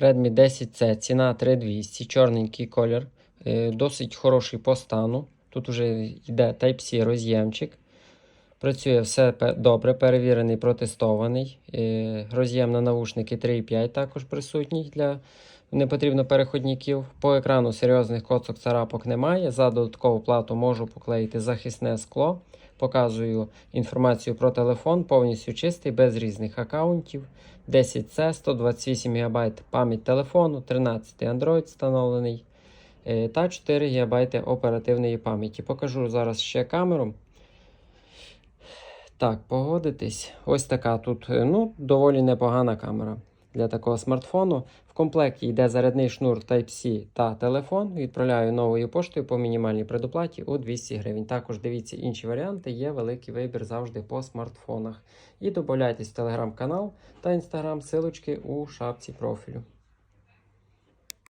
Redmi 10C, ціна 3200, чорненький колір, е, досить хороший по стану. Тут вже йде Type-C роз'ємчик. Працює все добре, перевірений, протестований. Е, Роз'єм на навушники 3.5 також присутній для не потрібно переходників. По екрану серйозних коцок царапок немає. За додаткову плату можу поклеїти захисне скло. Показую інформацію про телефон, повністю чистий, без різних аккаунтів. 10C, 128 ГБ пам'ять телефону, 13 Android встановлений е, та 4 ГБ оперативної пам'яті. Покажу зараз ще камеру. Так, погодитись. Ось така тут е, ну, доволі непогана камера для такого смартфону. В комплекті йде зарядний шнур Type-C та телефон. Відправляю новою поштою по мінімальній предоплаті у 200 гривень. Також дивіться інші варіанти, є великий вибір завжди по смартфонах. І додайтесь в телеграм-канал та інстаграм, силочки у шапці профілю.